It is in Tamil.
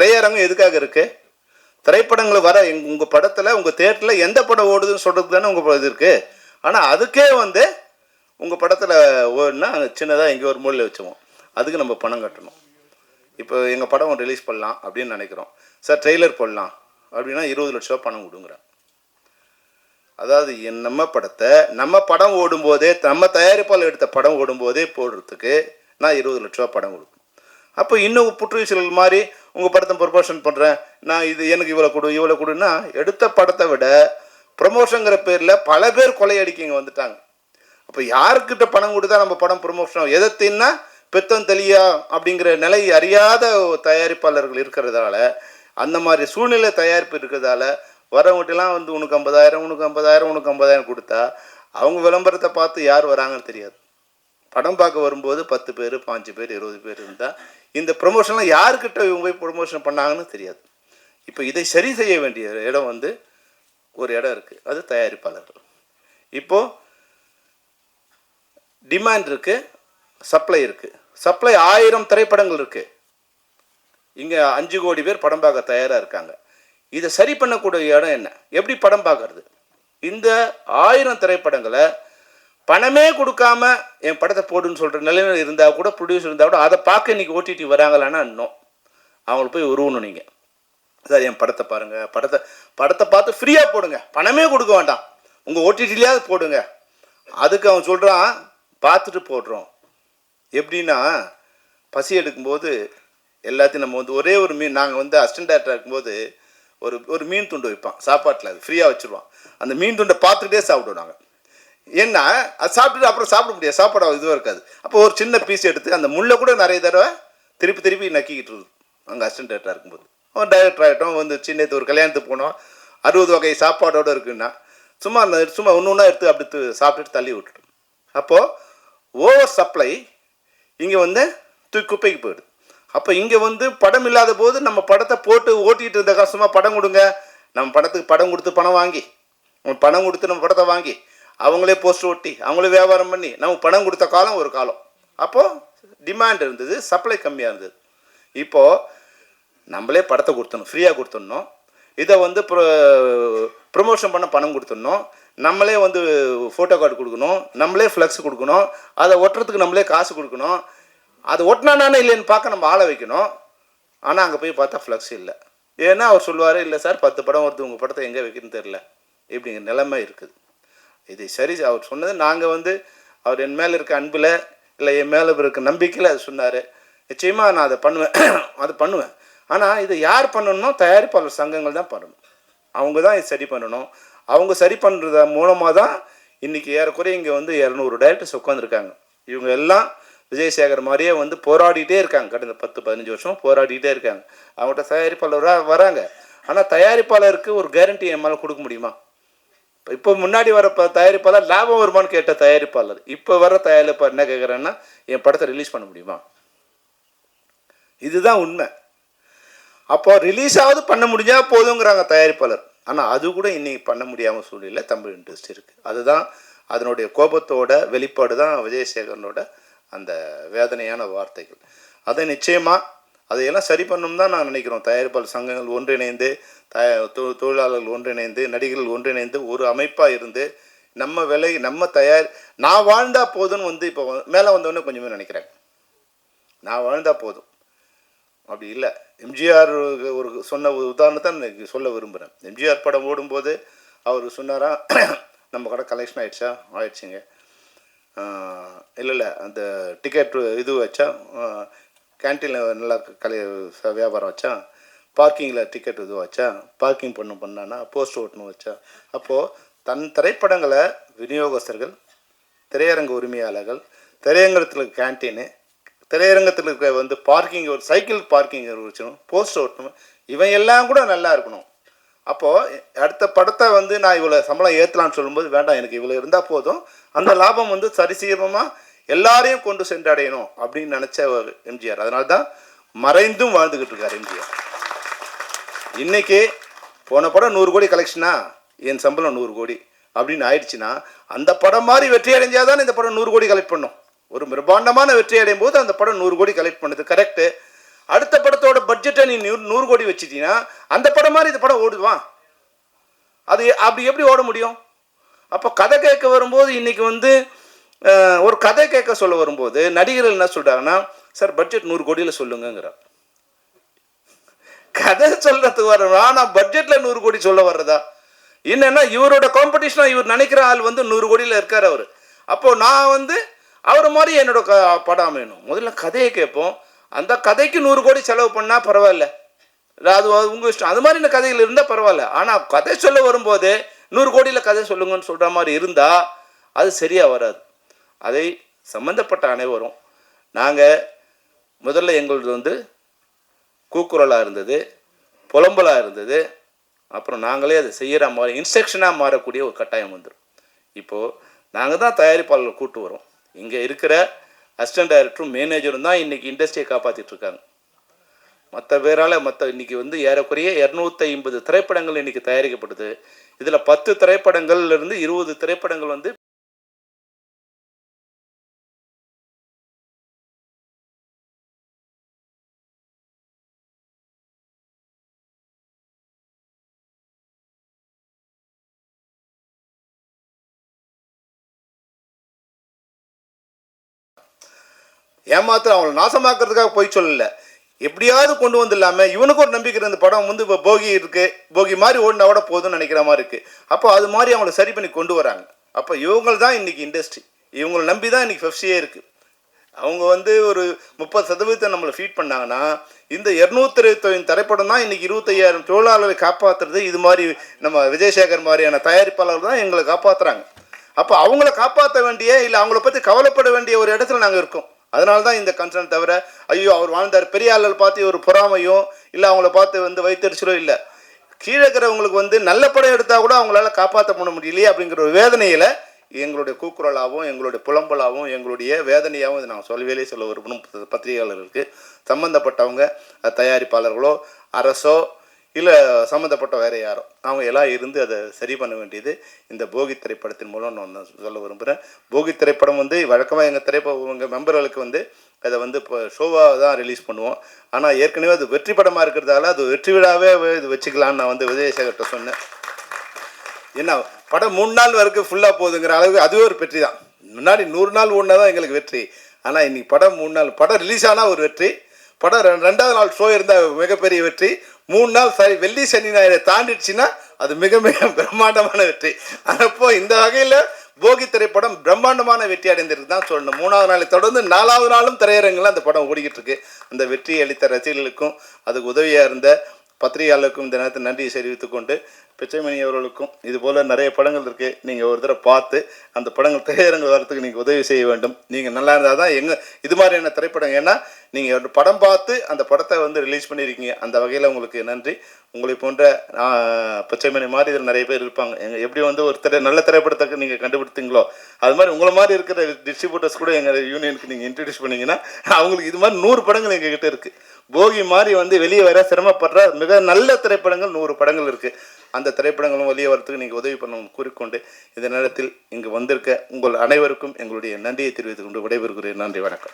திரையரங்கம் எதுக்காக இருக்கு? திரைப்படங்கள் வர எங் உங்கள் படத்தில் உங்கள் தேட்டரில் எந்த படம் ஓடுதுன்னு சொல்கிறது தானே உங்கள் இது இருக்குது ஆனால் அதுக்கே வந்து உங்கள் படத்தில் ஓடுனா சின்னதாக எங்கேயோ ஒரு மூலையில் வச்சுவோம் அதுக்கு நம்ம பணம் கட்டணும். இப்போ எங்கள் படம் ரிலீஸ் பண்ணலாம் அப்படின்னு நினைக்கிறோம். சார் ட்ரெய்லர் போடலாம். அப்படின்னா இருபது லட்ச ரூபா பணம் கொடுங்குறேன் அதாவது என் நம்ம படத்தை நம்ம படம் ஓடும்போதே நம்ம தயாரிப்பால் எடுத்த படம் ஓடும்போதே போடுறதுக்கு நான் இருபது லட்ச ரூபா படம் கொடுக்கணும். அப்போ இன்னும் புற்றுச்சூழல் மாதிரி உங்கள் படத்தை ப்ரொமோஷன் பண்ணுறேன் நான் இது எனக்கு இவ்வளோ கொடு இவ்வளோ கொடுன்னா எடுத்த படத்தை விட ப்ரொமோஷனுங்கிற பேரில் பல பேர் கொள்ளையடிக்க வந்துட்டாங்க. அப்போ யாருக்கிட்ட பணம் கொடுத்தா நம்ம படம் ப்ரொமோஷன் ஆகும்? எதை தின்னா பெத்தம் தெளியா அப்படிங்கிற நிலை அறியாத தயாரிப்பாளர்கள் இருக்கிறதால அந்த மாதிரி சூழ்நிலை தயாரிப்பு இருக்கிறதால வரவங்கட்டெல்லாம் வந்து உனக்கு ஐம்பதாயிரம் உனக்கு ஐம்பதாயிரம் உனக்கு ஐம்பதாயிரம் கொடுத்தா அவங்க விளம்பரத்தை பார்த்து யார் வராங்கன்னு தெரியாது. படம் பார்க்க வரும்போது பத்து பேர் பாஞ்சு பேர் இருபது பேர் இருந்தால் இந்த ப்ரொமோஷன்லாம் யாருக்கிட்ட இவங்க போய் ப்ரொமோஷன் பண்ணாங்கன்னு தெரியாது. இப்போ இதை சரி செய்ய வேண்டிய இடம் வந்து ஒரு இடம் இருக்குது அது தயாரிப்பாளர்கள். இப்போது டிமாண்ட் இருக்குது சப்ளை இருக்குது சப்ளை ஆயிரம் திரைப்படங்கள் இருக்குது இங்கே அஞ்சு கோடி பேர் படம் பார்க்க தயாராக இருக்காங்க. இதை சரி பண்ணக்கூடிய இடம் என்ன? எப்படி படம் பார்க்கறது? இந்த ஆயிரம் திரைப்படங்களை பணமே கொடுக்காம என் படத்தை போடுன்னு சொல்கிற நிலைமையில் இருந்தால் கூட ப்ரொடியூசர் இருந்தால் கூட அதை பார்க்க இன்னைக்கு ஓடிடி வராங்களான்னா இன்னும் அவங்களுக்கு போய் உருவணும் நீங்கள் சார் என் படத்தை பாருங்கள் படத்தை படத்தை பார்த்து ஃப்ரீயாக போடுங்க. பணமே கொடுக்க வேண்டாம். உங்கள் ஓடிடிலையாவது போடுங்க. அதுக்கு அவன் சொல்கிறான் பார்த்துட்டு போடுறோம். எப்படின்னா பசி எடுக்கும்போது எல்லாத்தையும் நம்ம வந்து ஒரே ஒரு மீன் நாங்கள் வந்து அசிஸ்டன்ட் டேரக்டர் இருக்கும்போது ஒரு ஒரு மீன் துண்டு வைப்பான். சாப்பாட்டில் அது ஃப்ரீயாக வச்சுருவான். அந்த மீன் துண்டை பார்த்துக்கிட்டே சாப்பிடுவோம் நாங்கள் ஏன்னா அது சாப்பிட்டுட்டு அப்புறம் சாப்பிட முடியாது. சாப்பாடு இதுவாக இருக்காது. அப்போ ஒரு சின்ன பீஸ் எடுத்து அந்த முள்ளை கூட நிறைய தடவை திருப்பி திருப்பி நக்கிக்கிட்டு இருக்கும். அங்கே அசிஸ்டன்ட் டேரக்டராக இருக்கும்போது. அவன் டைரக்டர் ஆகிட்டோம் வந்து சின்னத்து ஒரு கல்யாணத்துக்கு போனோம். அறுபது வகை சாப்பாடோடு இருக்குன்னா சும்மா அந்த சும்மா ஒன்று ஒன்றா எடுத்து அப்படி சாப்பிட்டுட்டு தள்ளி விட்டுட்டோம். அப்போது ஓவர் சப்ளை இங்கே வந்து தூக்கி குப்பைக்கு போயிடுது. அப்போ இங்கே வந்து படம் இல்லாத போது நம்ம படத்தை போட்டு ஓட்டிகிட்டு இருந்த காசுமா படம் கொடுங்க. நம்ம படத்துக்கு படம் கொடுத்து பணம் வாங்கி. பணம் கொடுத்து நம்ம படத்தை வாங்கி. அவங்களே போஸ்ட் ஒட்டி அவங்களே வியாபாரம் பண்ணி நமக்கு பணம் கொடுத்த காலம் ஒரு காலம். அப்போது டிமாண்ட் இருந்தது சப்ளை கம்மியாக இருந்தது. இப்போது நம்மளே படத்தை கொடுத்தணும் ஃப்ரீயாக கொடுத்துடணும். இதை வந்து ப்ரோ ப்ரொமோஷன் பண்ண பணம் கொடுத்துடணும். நம்மளே வந்து ஃபோட்டோ கார்டு கொடுக்கணும் நம்மளே ஃப்ளெக்ஸ் கொடுக்கணும். அதை ஒட்டுறதுக்கு நம்மளே காசு கொடுக்கணும். அது ஒட்டினானே இல்லைன்னு பார்க்க நம்ம ஆளை வைக்கணும். ஆனால் அங்கே போய் பார்த்தா ஃப்ளெக்ஸ் இல்லை. ஏன்னா அவர் சொல்லுவார் இல்லை சார் பத்து படம் வருது உங்கள் படத்தை எங்கே வைக்கணும்னு தெரில இப்படிங்கிற நிலைமை இருக்குது. இதை சரி அவர் சொன்னது நாங்கள் வந்து அவர் என் மேலே இருக்க அன்பில் இல்லை என் மேலே இருக்க நம்பிக்கையில் அது சொன்னார். நிச்சயமாக நான் அதை பண்ணுவேன். அது பண்ணுவேன். ஆனால் இதை யார் பண்ணணும்னா தயாரிப்பாளர் சங்கங்கள் தான் பண்ணணும். அவங்க தான் இது சரி பண்ணணும். அவங்க சரி பண்ணுறத மூலமாக தான் இன்றைக்கி ஏறக்குறைய இங்கே வந்து இரநூறு டேரக்டர்ஸ் உட்காந்துருக்காங்க இவங்க எல்லாம் விஜயசேகர் மாதிரியே வந்து போராடிட்டே இருக்காங்க. கடந்த பத்து பதினஞ்சு வருஷம் போராடிட்டே இருக்காங்க. அவங்கள்ட்ட தயாரிப்பாளராக வராங்க. ஆனால் தயாரிப்பாளருக்கு ஒரு கேரண்டி என் மேலே கொடுக்க முடியுமா? இப்போ முன்னாடி வர தயாரிப்பாளர் லாபம் வருமானு கேட்ட தயாரிப்பாளர் இப்போ வர தயாரிப்பாளர் என்ன கேட்குறேன்னா என் படத்தை ரிலீஸ் பண்ண முடியுமா? இதுதான் உண்மை. அப்போ ரிலீஸ் பண்ண முடிஞ்சால் போதுங்கிறாங்க தயாரிப்பாளர். ஆனால் அது கூட இன்னைக்கு பண்ண முடியாமல் சூழ்நிலை தமிழ் இண்டஸ்ட்ரி இருக்குது அதுதான் அதனுடைய கோபத்தோட வெளிப்பாடு தான் விஜயசேகரனோட அந்த வேதனையான வார்த்தைகள். அதை நிச்சயமாக அதையெல்லாம் சரி பண்ணணும் தான் நான் நினைக்கிறோம். தயாரிப்பாளர் சங்கங்கள் ஒன்றிணைந்து தொழிலாளர்கள் ஒன்றிணைந்து நடிகர்கள் ஒன்றிணைந்து ஒரு அமைப்பாக இருந்து நம்ம விலை நம்ம தயார் நான் வாழ்ந்தா போதும்னு வந்து இப்போ மேலே வந்தவொடனே கொஞ்சமே நினைக்கிறேன் நான் வாழ்ந்தா போதும். அப்படி இல்லை. எம்ஜிஆர் ஒரு சொன்ன ஒரு உதாரணத்தை நான் சொல்ல விரும்புகிறேன் எம்ஜிஆர் படம் ஓடும்போது அவர் சொன்னாரா நம்ம கடை கலெக்ஷன் ஆயிடுச்சா? ஆயிடுச்சுங்க. இல்லை இல்லை. அந்த டிக்கெட் இது வச்சா கேன்டீனில் நல்லா கலை ச- வியாபாரம் வச்சா பார்க்கிங்கில் டிக்கெட் இது வச்சா பார்க்கிங் பண்ண பண்ணானா போஸ்ட் ஓட்டணும் வச்சா. அப்போது தன் திரைப்படங்களை விநியோகஸ்தர்கள் திரையரங்க உரிமையாளர்கள் திரையரங்கத்தில் இருக்க கேன்டீனு திரையரங்கத்தில் இருக்க வந்து பார்க்கிங் ஒரு சைக்கிள் பார்க்கிங் வச்சணும் போஸ்ட் ஓட்டணும். இவன் எல்லாம் கூட நல்லா இருக்கணும். அப்போது அடுத்த படத்தை வந்து நான் இவ்வளோ சம்பளம் ஏற்றலான்னு சொல்லும்போது வேண்டாம் எனக்கு இவ்வளோ இருந்தால் போதும். அந்த லாபம் வந்து சரிசீரமாக எல்லாரையும் கொண்டு சென்றடையணும். அப்படின்னு நினச்ச ஒரு எம்ஜிஆர். அதனால தான் மறைந்தும் வாழ்ந்துக்கிட்டு இருக்கார் எம்ஜிஆர். இன்னைக்கு போன படம் நூறு கோடி கலெக்ஷனா என் சம்பளம் நூறு கோடி. அப்படின்னு ஆயிடுச்சுன்னா அந்த படம் மாதிரி வெற்றி அடைஞ்சால் தான் இந்த படம் நூறு கோடி கலெக்ட் பண்ணும். ஒரு பிரம்மாண்டமான வெற்றி அடையும் போது அந்த படம் நூறு கோடி கலெக்ட் பண்ணுது. கரெக்டு அடுத்த படத்தோட பட்ஜெட்டை நீ நூறு நூறு கோடி வச்சுட்டீங்கன்னா அந்த படம் மாதிரி இந்த படம் ஓடுவான் அது அப்படி எப்படி ஓட முடியும்? அப்போ கதை கேட்க வரும்போது இன்றைக்கி வந்து ஒரு கதை கேட்க சொல்ல வரும்போது நடிகர்கள் என்ன சொல்கிறாங்கன்னா சார் பட்ஜெட் நூறு கோடியில் சொல்லுங்கிறார் கதை சொல்றதுக்கு வர ஆனா பட்ஜெட்ல நூறு கோடி சொல்ல வர்றதா? என்னன்னா இவரோட காம்படிஷனா இவர் நினைக்கிற ஆள் வந்து நூறு கோடியில் இருக்கார் அவர். அப்போ நான் வந்து அவர் மாதிரி என்னோட க படம் அமையணும் முதல்ல கதையை கேட்போம். அந்த கதைக்கு நூறு கோடி செலவு பண்ணா பரவாயில்ல. அது உங்க இஷ்டம். அது மாதிரி இந்த கதைகள் இருந்தால் பரவாயில்ல. ஆனால் கதை சொல்ல வரும்போது நூறு கோடியில் கதை சொல்லுங்கன்னு சொல்கிற மாதிரி இருந்தால் அது சரியாக வராது. அதை சம்பந்தப்பட்ட அனைவரும் நாங்கள் முதல்ல எங்களது வந்து கூக்குரலாக இருந்தது புலம்பலாக இருந்தது. அப்புறம் நாங்களே அதை செய்கிற மாதிரி இன்ஸ்ட்ரக்ஷனாக மாறக்கூடிய ஒரு கட்டாயம் வந்துடும் இப்போது நாங்கள் தான் தயாரிப்பாளர்கள் கூட்டு வரோம். இங்கே இருக்கிற அசிஸ்டன்ட் டைரக்டரும் மேனேஜரும் தான் இன்றைக்கி இண்டஸ்ட்ரியை காப்பாற்றிட்டுருக்காங்க மற்ற பேரால் மற்ற இன்னைக்கு வந்து ஏறக்குறைய இரநூத்தி ஐம்பது திரைப்படங்கள் இன்னைக்கு தயாரிக்கப்படுது. இதில் பத்து திரைப்படங்கள்ல இருந்து இருபது திரைப்படங்கள் வந்து ஏமாத்து அவங்களை நாசமாக்குறதுக்காக போய் சொல்லல. எப்படியாவது கொண்டு வந்து இல்லாம இவனுக்கு ஒரு நம்பிக்கை இருந்த படம் வந்து இப்போ போகி இருக்கு. போகி மாதிரி ஓடினா கூட போதும்னு நினைக்கிற மாதிரி இருக்கு. அப்போ அது மாதிரி அவங்கள சரி பண்ணி கொண்டு வராங்க. அப்போ இவங்க தான் இன்னைக்கு இண்டஸ்ட்ரி இவங்களை நம்பி தான் இன்னைக்கு பெப்சியே இருக்கு. அவங்க வந்து ஒரு முப்பது சதவீதத்தை நம்மளை ஃபீட் பண்ணாங்கன்னா இந்த இரநூத்தி திரைப்படம் தான் இன்னைக்கு இருபத்தையாயிரம் தொழிலாளர்களை காப்பாற்றுறது இது மாதிரி நம்ம விஜயசேகர் மாதிரியான தயாரிப்பாளர்கள் தான் எங்களை காப்பாற்றுறாங்க அப்போ அவங்கள காப்பாற்ற வேண்டிய இல்லை அவங்கள பற்றி கவலைப்பட வேண்டிய ஒரு இடத்துல நாங்கள் இருக்கோம். அதனால தான் இந்த கன்சர்ன் தவிர ஐயோ அவர் வாழ்ந்தார். பெரிய ஆள்கள் பார்த்து ஒரு பொறாமையோ இல்லை அவங்கள பார்த்து வந்து வைத்தறிச்சலோ இல்லை. கீழே இருக்கிறவங்களுக்கு வந்து நல்ல படம் எடுத்தால் கூட அவங்களால காப்பாற்ற பண்ண முடியலையே அப்படிங்கிற ஒரு வேதனையில் எங்களுடைய கூக்குரலாகவும் எங்களுடைய புலம்பலாகவும் எங்களுடைய வேதனையாகவும் இதை நாங்கள் சொல்லவே சொல்ல விரும்பணும் பத்திரிகையாளர்களுக்கு பத்திரிகையாளர்களுக்கு சம்மந்தப்பட்டவங்க தயாரிப்பாளர்களோ அரசோ இல்லை சம்மந்தப்பட்ட வேற யாரோ. அவங்க எல்லாம் இருந்து அதை சரி பண்ண வேண்டியது இந்த போகி திரைப்படத்தின் மூலம் நான் சொல்ல விரும்புகிறேன் போகி திரைப்படம் வந்து வழக்கமாக எங்கள் திரைப்பட எங்கள் மெம்பர்களுக்கு வந்து அதை வந்து இப்போ ஷோவாக தான் ரிலீஸ் பண்ணுவோம். ஆனால் ஏற்கனவே அது வெற்றி படமாக இருக்கிறதால அது வெற்றி விழாவே இது வச்சுக்கலான்னு நான் வந்து விஜயசேகர்கிட்ட சொன்னேன். என்ன படம் மூணு நாள் வரைக்கும் ஃபுல்லாக போகுதுங்கிற அளவுக்கு அதுவே ஒரு வெற்றி தான். முன்னாடி நூறு நாள் ஓடினா தான் எங்களுக்கு வெற்றி. ஆனால் இன்னைக்கு படம் மூணு நாள் படம் ரிலீஸ் ஆனால் ஒரு வெற்றி. படம் ரெ- ரெண்டாவது நாள் ஷோ இருந்தால் மிகப்பெரிய வெற்றி. மூணு நாள் சரி வெள்ளி சனி ஞாயிறை தாண்டிடுச்சுன்னா அது மிக மிக பிரம்மாண்டமான வெற்றி. அப்போ இந்த வகையில் போகி திரைப்படம் பிரம்மாண்டமான வெற்றி அடைந்திருக்கு தான் சொல்லணும். மூணாவது நாளை தொடர்ந்து நாலாவது நாளும் திரையரங்கில் அந்த படம் ஓடிக்கிட்டு இருக்கு அந்த வெற்றியை அளித்த ரசிகர்களுக்கும் அதுக்கு உதவியாக இருந்த பத்திரிகையாளருக்கும் இந்த நேரத்தில் நன்றியை தெரிவித்துக்கொண்டு பிச்சைமணி அவர்களுக்கும் இது போல் நிறைய படங்கள் இருக்குது நீங்கள் ஒரு தடவை பார்த்து அந்த படங்கள் திரையரங்கு வரத்துக்கு நீங்கள் உதவி செய்ய வேண்டும். நீங்கள் நல்லா இருந்தால் தான் எங்கள் இது மாதிரியான திரைப்படம். ஏன்னா நீங்கள் ஒரு படம் பார்த்து அந்த படத்தை வந்து ரிலீஸ் பண்ணியிருக்கீங்க அந்த வகையில் உங்களுக்கு நன்றி. உங்களை போன்ற பிச்சைமணி மாதிரி இதில் நிறைய பேர் இருப்பாங்க. எங்கள் எப்படி வந்து ஒரு திரை நல்ல திரைப்படத்துக்கு நீங்கள் கண்டுபிடித்தீங்களோ அது மாதிரி உங்களை மாதிரி இருக்கிற டிஸ்ட்ரிபியூட்டர்ஸ் கூட எங்கள் யூனியனுக்கு நீங்கள் இன்ட்ரடியூஸ் பண்ணிங்கன்னா அவங்களுக்கு இது மாதிரி நூறு படங்கள் எங்ககிட்ட இருக்குது போகி மாதிரி வந்து வெளியே வர சிரமப்படுற மிக நல்ல திரைப்படங்கள் நூறு படங்கள் இருக்குது அந்த திரைப்படங்களும் வெளியே வரத்துக்கு நீங்கள் உதவி பண்ணணும் கூறிக்கொண்டு இந்த நேரத்தில் இங்கு வந்திருக்க உங்கள் அனைவருக்கும் எங்களுடைய நன்றியை தெரிவித்துக் கொண்டு விடைபெறுகிறேன். நன்றி வணக்கம்.